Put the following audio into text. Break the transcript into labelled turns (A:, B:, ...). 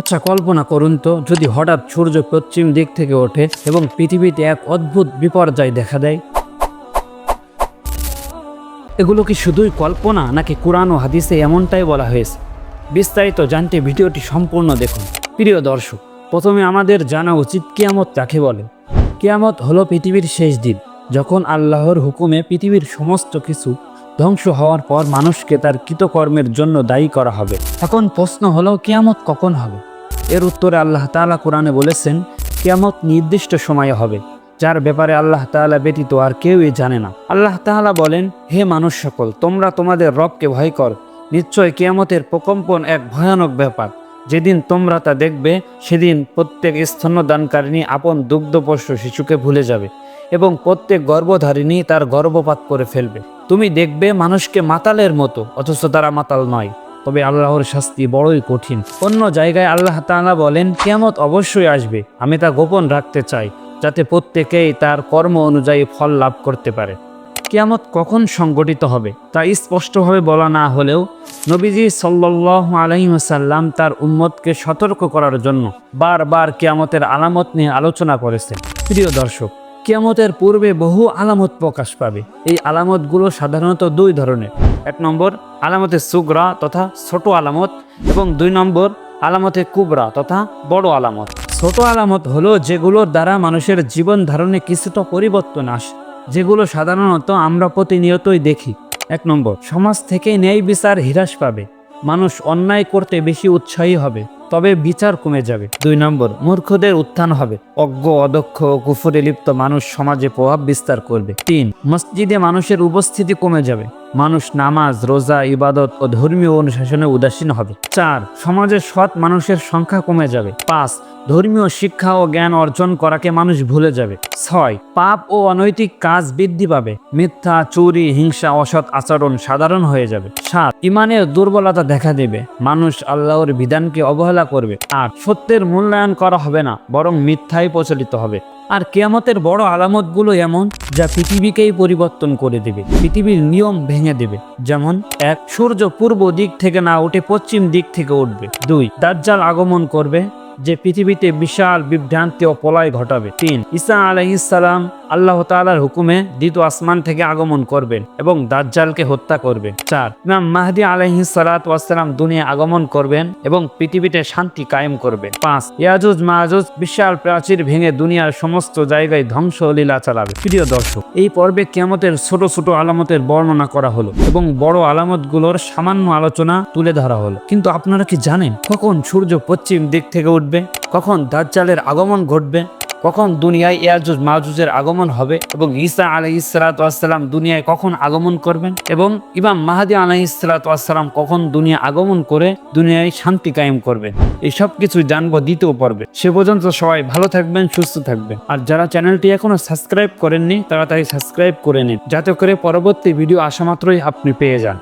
A: আচ্ছা কল্পনা করুন তো, যদি হঠাৎ সূর্য পশ্চিম দিক থেকে ওঠে এবং পৃথিবীতে এক অদ্ভুত বিপর্যয় দেখা দেয়? এগুলো কি শুধুই কল্পনা, নাকি কোরআন ও হাদিসে এমনটাই বলা হয়েছে? বিস্তারিত জানতে ভিডিওটি সম্পূর্ণ দেখুন। প্রিয় দর্শক, প্রথমে আমাদের জানা উচিত কিয়ামত কাকে বলে। কিয়ামত হলো পৃথিবীর শেষ দিন, যখন আল্লাহর হুকুমে পৃথিবীর সমস্ত কিছু ধ্বংস হওয়ার পর মানুষকে তার কৃতকর্মের জন্য দায়ী করা হবে। এখন প্রশ্ন হলো, কিয়ামত কখন হবে? এর উত্তরে আল্লাহ তাআলা কোরআনে বলেছেন, কিয়ামত নির্দিষ্ট সময়ে হবে, যার ব্যাপারে আল্লাহ তাআলা ব্যতীত আর কেউই জানে না। আল্লাহ তাআলা বলেন, হে মানুষ সকল, তোমরা তোমাদের রবকে ভয় কর। নিশ্চয় কেয়ামতের প্রকম্পন এক ভয়ানক ব্যাপার। যেদিন তোমরা তা দেখবে, সেদিন প্রত্যেক স্তন্যদানকারিণী আপন দুগ্ধপোষ্য শিশুকে ভুলে যাবে এবং প্রত্যেক গর্ভধারিণী তার গর্ভপাত করে ফেলবে। তুমি দেখবে মানুষকে মাতালের মতো, অথচ তারা মাতাল নয়। তবে আল্লাহর শাস্তি বড়ই কঠিন। অন্য জায়গায় আল্লাহ তাআলা বলেন, কিয়ামত অবশ্যই আসবে। আমি তা গোপন রাখতে চাই, যাতে প্রত্যেকেই তার কর্ম অনুযায়ী ফল লাভ করতে পারে। কিয়ামত কখন সংগঠিত হবে, তা স্পষ্টভাবে বলা না হলেও নবীজি সাল্লাহ আলহিমসাল্লাম তার উম্মতকে সতর্ক করার জন্য বারবার কিয়ামতের আলামত নিয়ে আলোচনা করেছেন। প্রিয় দর্শক কিয়ামতের পূর্বে বহু আলামত প্রকাশ পাবে। এই আলামতগুলো সাধারণত দুই ধরনের। এক নম্বর, আলামতে সুগরা তথা ছোট আলামত এবং দুই নম্বর, আলামতে কুবরা তথা বড় আলামত। ছোট আলামত হলো যেগুলোর দ্বারা মানুষের জীবন ধারণে কিছুটা পরিবর্তন আসে, যেগুলো সাধারণত আমরা প্রতিনিয়তই দেখি। এক নম্বর, সমাজ থেকে ন্যায় বিচার হ্রাস পাবে। মানুষ অন্যায় করতে বেশি উৎসাহী হবে। তবে বিচার কমে যাবে। দুই নম্বর, মূর্খদের উত্থান হবে। অজ্ঞ, অদক্ষ কুফরে লিপ্ত মানুষ সমাজে প্রভাব বিস্তার করবে। তিন, মসজিদে মানুষের উপস্থিতি কমে যাবে। মানুষ নামাজ, রোজা, ইবাদত ও ধর্মীয় অনুশাসনে উদাসীন হবে। চার সমাজের সৎ মানুষের সংখ্যা কমে যাবে। পাঁচ, ধর্মীয় শিক্ষা ও জ্ঞান অর্জন করাকে মানুষ ভুলে যাবে। ছয়, পাপ ও অনৈতিক কাজ বৃদ্ধি পাবে। মিথ্যা, চুরি, হিংসা, অসৎ আচরণ সাধারণ হয়ে যাবে। সাত, ইমানের দুর্বলতা দেখা দেবে। মানুষ আল্লাহর বিধানকে অবহেলা করবে। আট, সত্যের মূল্যায়ন করা হবে না, বরং মিথ্যাই প্রচলিত হবে। আর কেয়ামতের বড় আলামতগুলো এমন যা পৃথিবীকেই পরিবর্তন করে দেবে, পৃথিবীর নিয়ম ভেঙে দেবে। যেমন, এক, সূর্য পূর্ব দিক থেকে না উঠে পশ্চিম দিক থেকে উঠবে। দুই, দাজ্জাল আগমন করবে, যে পৃথিবীতে বিশাল বিভ্রান্তি ও পলায় ঘটাবে। তিন ইসা আলহিসাল্লাম আল্লাহ তাআলার হুকুমে দ্বিতীয় আসমান থেকে আগমন করবেন এবং দাজ্জালকে হত্যা করবেন চার, ইমাম মাহদি আলহি সালাতাম দুনিয়া আগমন করবেন এবং পৃথিবীতে শান্তি কায়েম করবেন পাঁচ, ইয়াজুজ মাহাজুজ বিশাল প্রাচীর ভেঙে দুনিয়ার সমস্ত জায়গায় ধ্বংস লীলা চালাবে। প্রিয় দর্শক, এই পর্বে কিয়ামতের ছোট ছোট আলামতের বর্ণনা করা হলো এবং বড় আলামতগুলোর সামান্য আলোচনা তুলে ধরা হলো। কিন্তু আপনারা কি জানেন কখন সূর্য পশ্চিম দিক থেকে উঠবে? কখন দাজ্জালের আগমন ঘটবে? কখন দুনিয়ায় ইয়াজুজ মাহুজের আগমন হবে এবং ঈসা আলহ ইসালাতাম দুনিয়ায় কখন আগমন করবেন? এবং ইমাম মাহাদি আলহ ইসালাতাম কখন দুনিয়া আগমন করে দুনিয়ায় শান্তি কায়েম করবেন এই সব কিছু জানব দ্বিতীয় পর্বে। সে পর্যন্ত সবাই ভালো থাকবেন, সুস্থ থাকবেন। আর যারা চ্যানেলটি এখনও সাবস্ক্রাইব করেননি তারা তাড়াতাড়ি সাবস্ক্রাইব করে নিন, যাতে করে পরবর্তী ভিডিও আসা মাত্রই আপনি পেয়ে যান।